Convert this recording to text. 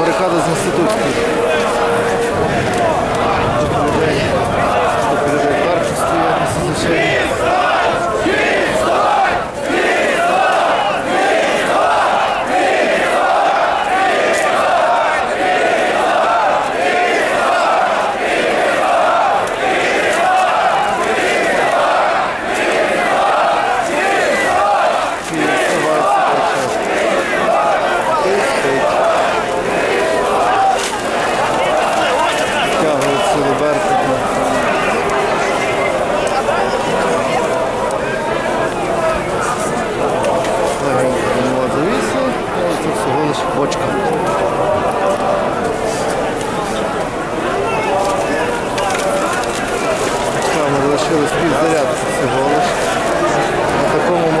барикада з інститутської. бочка. Там лишилось півзарядки всього лиш. На такому